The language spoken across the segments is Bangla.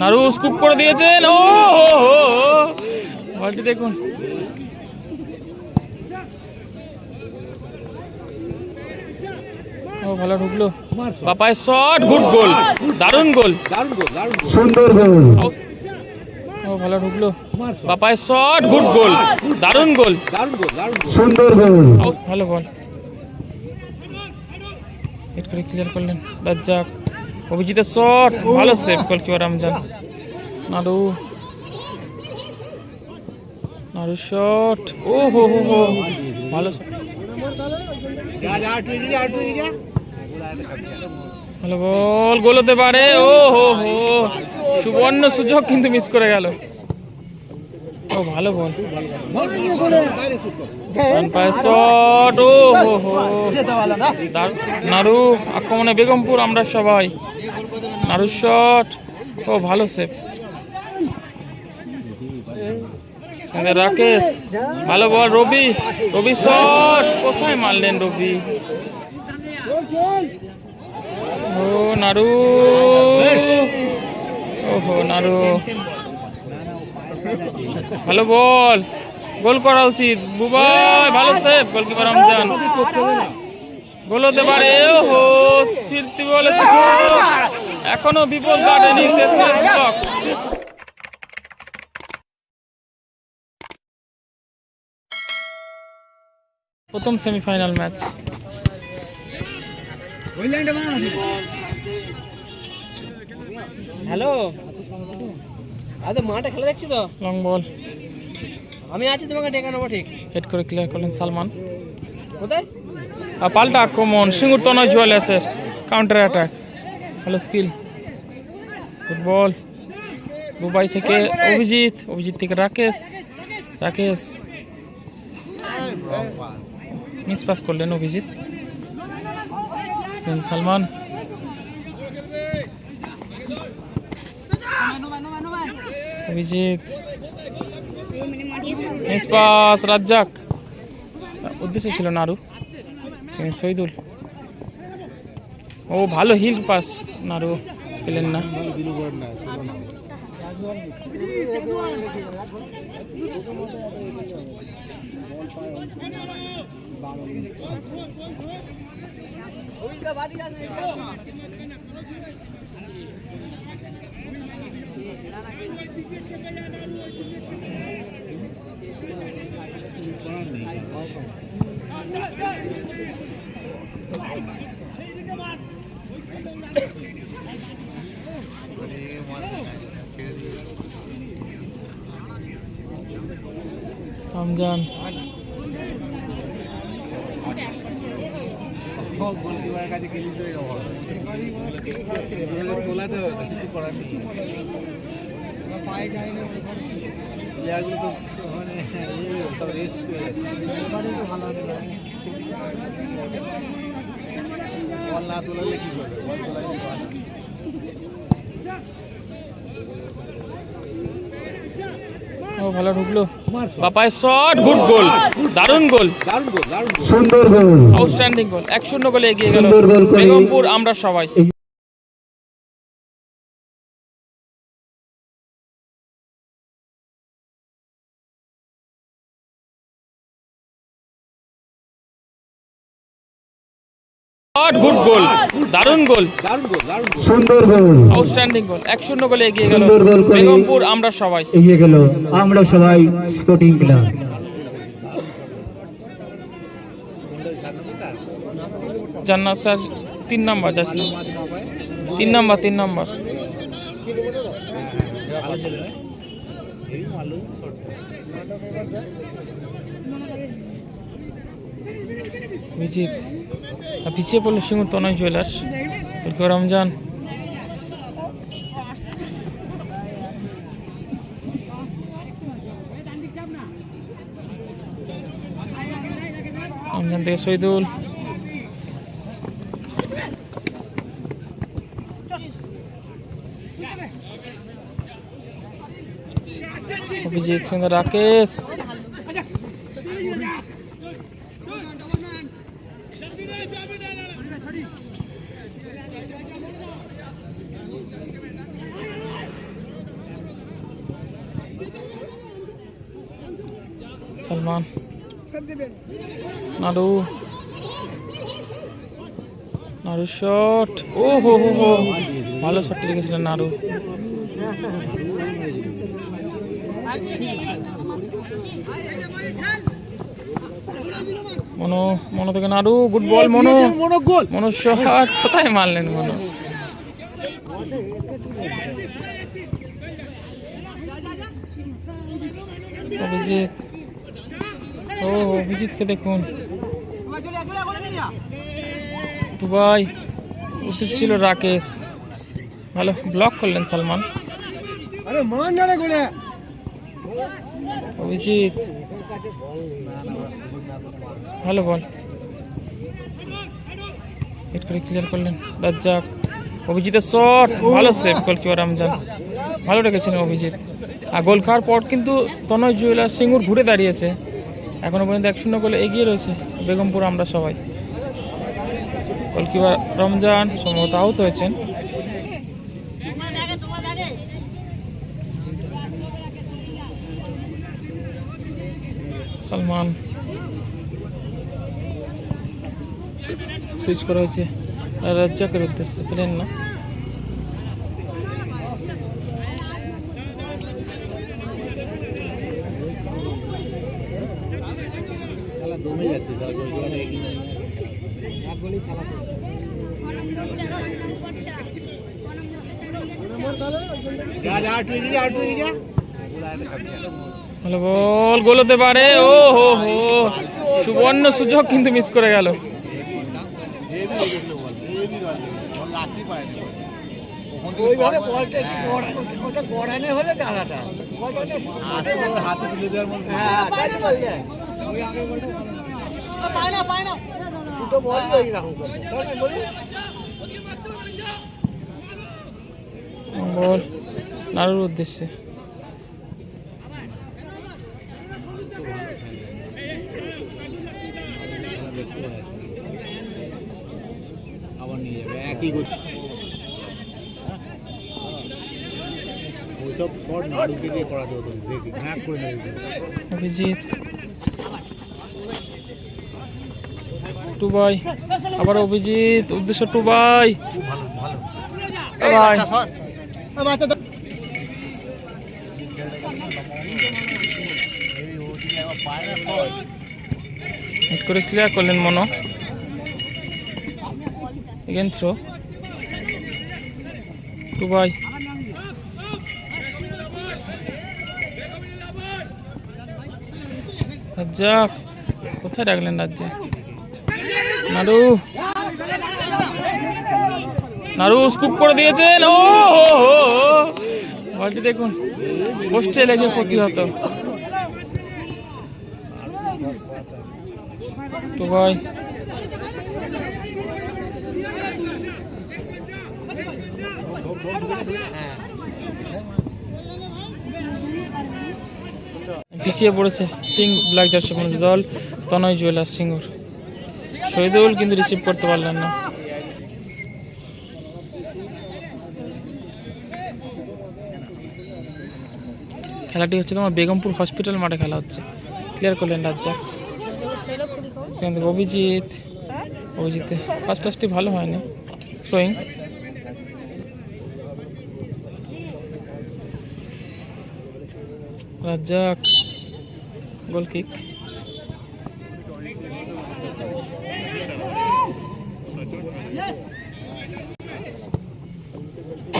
নারু স্কুপ করে দিয়েছেন। ও হো হো বলটি দেখুন। ও ভালো ঢুকলো। বাপায় শট গুড গোল দারুণ গোল সুন্দর গোল ও ভালো ঢুকলো। বাপায় শট গুড গোল দারুণ গোল সুন্দর গোল ভালো বল হিট করে ক্লিয়ার করলেন। রাজ্জাক অভিজিতের শট ভালো save goalkeeper Ramzan. Naru. Naru shot ও হো হো হো ভালো ভালো বল গোল হতে পারে। ও হো হো সুবর্ণ সুযোগ কিন্তু মিস করে গেল। ও, ভালো বল। ও, হো হো। নাড়ু আক্রমণে বেগমপুর, আমরা সবাই। নাড়ু শট ও, ভালো সেভ রাকেশ। ভালো বল, রবি। রবি শট কোথায় মারলেন রবি? ও নাড়ু ওহো নাড়ু ভালো বল। গোল করা উচিত। বুবাই, ভালো সেভ গোলকিপার রমজান গোল হতে পারে। ওহো ফিরতি বলে এখনও বিপদ কাটেনি শেষ ম্যাচ প্রথম সেমিফাইনাল ম্যাচ হ্যালো আরে মাঠে খেলা দেখছি তো? লং বল আমি আছি তোমাকে ডেকে নেব ঠিক। হেড করে ক্লিয়ার করলেন সালমান। কোথায়? আর পাল্টা আক্রমণ সিঙ্গুর তনয় জুয়েলার্সের কাউন্টার অ্যাটাক ভালো স্কিল ফুটবল দুবাই থেকে অভিজিৎ অভিজিৎ থেকে রাকেশ রাকেশ। মিস পাস করলেন অভিজিৎ। সালমান। অভিজিৎ। মিস রাজ্জাক। উদ্দেশ্য ছিল নারু সেখানে শহীদুল। ও ভালো হিল পাস নারু পেলেন না। রমজান। গোলকিপারের কাছে গেলি তো এরকম তোলা তো কিছু করার নেই। প্লেয়ারগুলো তো মানে সব রেস্ট করে। বল না তোলালে কি করবে? বল তোলালে কি করে? ও ভালো ঢুকলো। বাপায় শট গুড গোল দারুণ গোল দারুণ গোল সুন্দর গোল আউটস্ট্যান্ডিং গোল এক শূন্য গোলে এগিয়ে গেল। বেগমপুর আমরা সবাই। গুড গোল দারুণ গোল দারুণ গোল সুন্দর গোল আউটস্ট্যান্ডিং গোল এক শূন্য গোলে এগিয়ে গেল বেগমপুর আমরা সবাই। এগিয়ে গেল আমরা সবাই স্পোর্টিং ক্লাব জান্নাত স্যার তিন নাম্বার যাচ্ছিল তিন নাম্বার তিন নাম্বার। ভালো আর পিছিয়ে পড়ল সিঙ্গুর তনয় জুয়েলার্স। রমজান। রমজান থেকে শহীদুল। অভিজিৎ সঙ্গে রাকেশ। সালমান নাড়ু। নাড়ু শট ও, হো হো হো। ভালো শট রেখেছিলেন নাড়ু। মনো মনো থেকে নাড়ু। গুড বল মনো। মনোগোল মনো শট কোথায় মারলেন মনো? অভিজিৎ। ও অভিজিৎকে দেখুন। দুবাই। উদ্দেশ্য ছিল রাকেশ। ভালো ব্লক করলেন সালমান। মান অভিজিৎ। ভালো বল। হিট করে ক্লিয়ার করলেন। রাজ্জাক। অভিজিতের শট ভালো সেভ গোলকিপার রমজান ভালো রেখেছিলেন অভিজিৎ। আর গোল খাওয়ার পর কিন্তু তনয় জুয়েলার সিঙ্গুর ঘুরে দাঁড়িয়েছে। এখনও পর্যন্ত এক শূন্য গোলে এগিয়ে রয়েছে বেগমপুর আমরা সবাই। গোলকিপার রমজান সম্ভবত আহত হয়েছেন। সালমান। সুইচ করা হয়েছে। রাজ্জাকের উদ্দেশ্যে, পেলেন না খেলা দমে যাচ্ছে স্যার গোলকিপার এগিয়ে এক গোলই খেলা শেষ। যা যা আটু এগিয়ে যা আটু এগিয়ে যা ওরা একটা খাবি ভালো বল গোল হতে পারে। ও হো হো। সুবর্ণ সুযোগ কিন্তু মিস করে গেল। বল। নাড়ুর উদ্দেশ্যে। আবার নিয়ে যাবে একই গতি ওইসব শট নাড়ুকে দিয়ে করাতে হতো দেখি ঘ্যাক করে মেরে অভিজিৎ। টুবাই আবার অভিজিৎ উদ্দেশ্য টুবাই। খুব ভালো ভালো ভাই সর বাচ্চা হিট করে ক্লিয়ার করলেন মনো। এগেন থ্রো টুবাই রাজ্জাক, কোথায় রাখলেন রাজ্জাক? নাড়ু নাড়ু স্কুপ করে দিয়েছেন। ও বলটি দেখুন। পোস্টে লেগে প্রতিহত। টুবাই পিছিয়ে পড়েছে পিঙ্ক ব্ল্যাক জার্সি দল, তনয় জুয়েলার সিঙ্গুর। শহীদুল কিন্তু রিসিভ করতে পারলেন না। খেলাটি হচ্ছে তোমার বেগমপুর হসপিটাল মাঠে খেলা হচ্ছে। ক্লিয়ার করলেন রাজ্জাক। অভিজিৎ অভিজিৎ ফার্স্ট টাচটি ভালো হয়নি থ্রোয়িং রাজ্জাক গোল কিক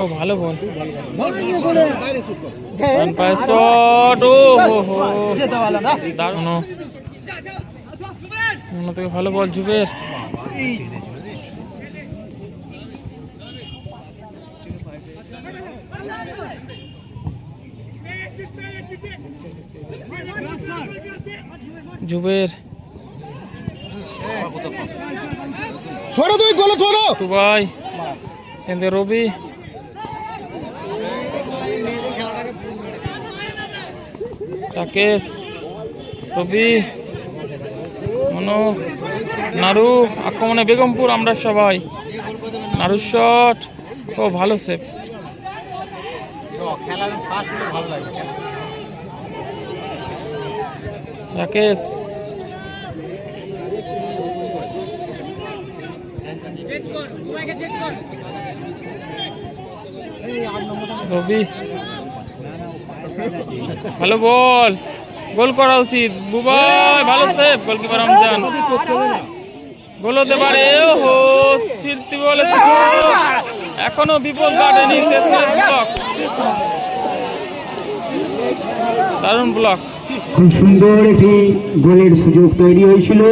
ও ভালো বল। ডান পায়ে শট ও হো হো দারুণ। মনে থেকে ভালো বল জুবের জুবের ছোড়ো তুই গোলে ছোড়ো। টুবাই। সেন্দে রবি। রাকেশ রবি মনো, নারু, আক্রমণে বেগমপুর আমরা সবাই। নাড়ু শট ও, ভালো লাগে রাকেশ। রবি ভালো বল। গোল করা উচিত। বুবাই ভালো সেভ গোলকিপার রমজান গোল হতে পারে। ওহো ফিরতি বলে। এখনও বিপদ কাটেনি শেষ ব্লক দারুণ ব্লক খুব সুন্দর একটি গোলের সুযোগ তৈরি হয়েছিল।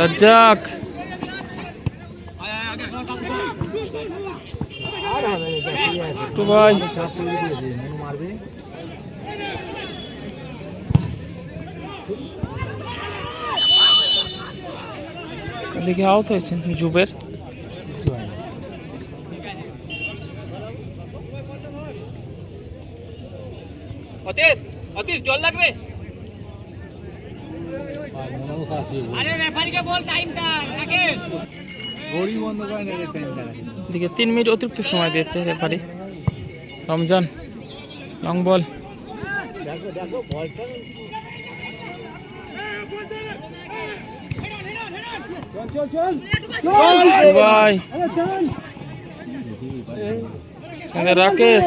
রাজ্জাক একটু ভাই। এদিকে আউট হয়েছে জুবের। অতীত অতীত জল লাগবে? তিন মিনিট অতিরিক্ত সময় দিয়েছে referee. Ramzan long ball Rakesh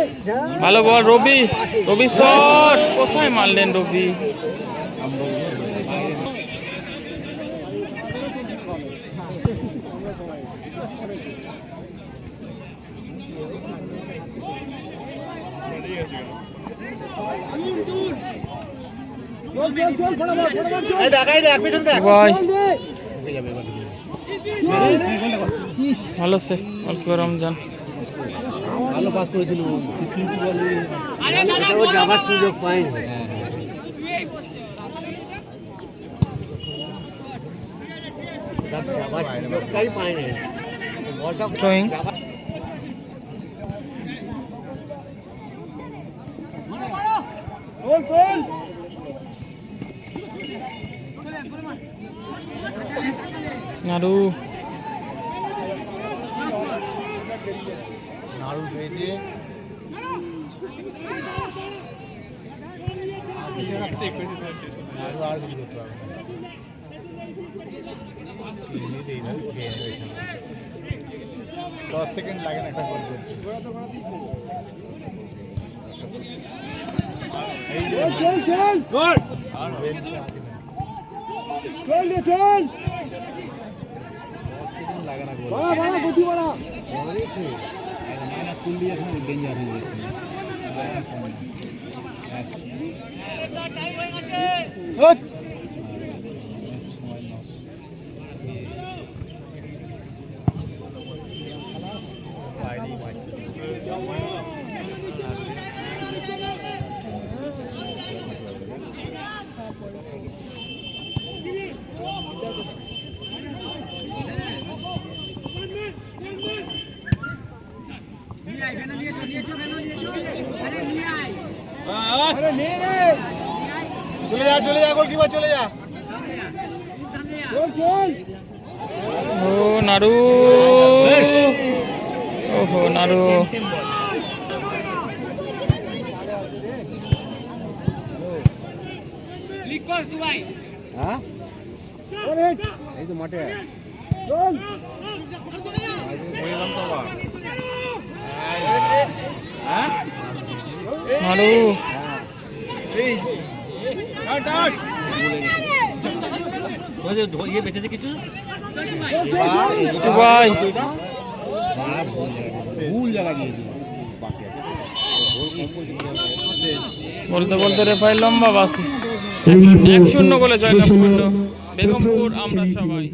ভালো বল রবি রবি শট কোথায় মারলেন রবি এই দেখ এই দেখ পেছন দেখ ভাই ঢুকে যাবে এবার ঢুকে যাবে। ভালো সে গোলকিপার রমজান। ভালো পাস করেছিল। কিন্তু যাবার সুযোগ গোল গোল নাড়ু। নাড়ু পেয়েছে নাড়ু আর কিছু করতে এখানে। দশ সেকেন্ড লাগে না একটা করতে এই চল চল। চল। চল সেকেন্ড লাগে না গোল বাড়া বাড়া গতি বাড়া। মাইনাস কুড়ি দিয়ে এখন ডেঞ্জার হয়ে যাচ্ছে আরে নে রে চলে যা চলে যা গোলকিপার চলে। যা ও নাড়ু ওহো নাড়ু হ্যাঁ এই তো মাঠে চল ভাই মারা। বাকি আছে বলতে বলতে রেফারি লম্বা বাসি। এক শূন্য গোলে জয়লাভ করল বেগমপুর আমরা সবাই।